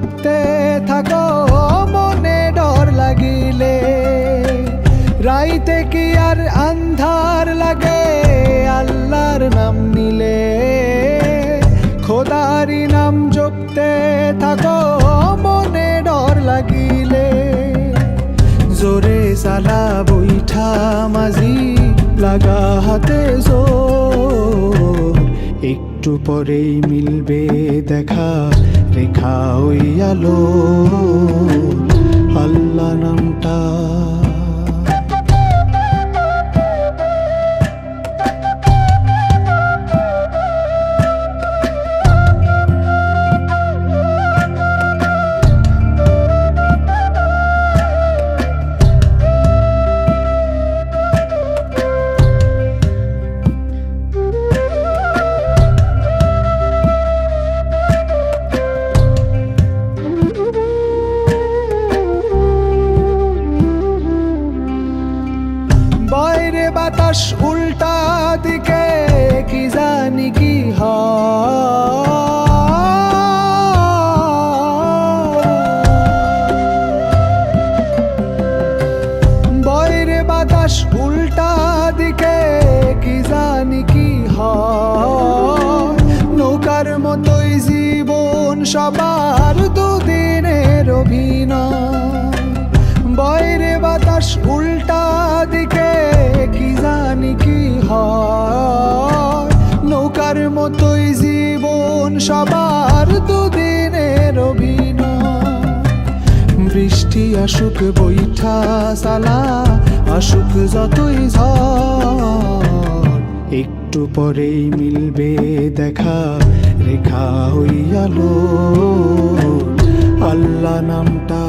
জপতে থাকো, মনে ডর লাগিলে। রাইতে কি আর আন্ধার লাগে? আল্লাহর নাম নিলে। খোদারি নাম জপতে থাকো, মনে ডর লাগিলে। জোরে সালা বৈঠা মাঝি লাগা হাতে জোর। একটু পরেই মিলবে দেখা। রেখা ওই আলো। আল্লাহ নামটা বাতাস উল্টা দিকে, কি জানি কি বাইরে বাতাস উল্টা দিকে, কি জানি কি নৌকার মতোই জীবন সবার মতোই জীবন সবার দুদিনের অভিনয়। বৃষ্টি আসুক, বৈঠা, সালা, আসুক যতই ঝড়, একটু পরেই মিলবে দেখা, রেখা হইয়ালো আল্লাহ নামটা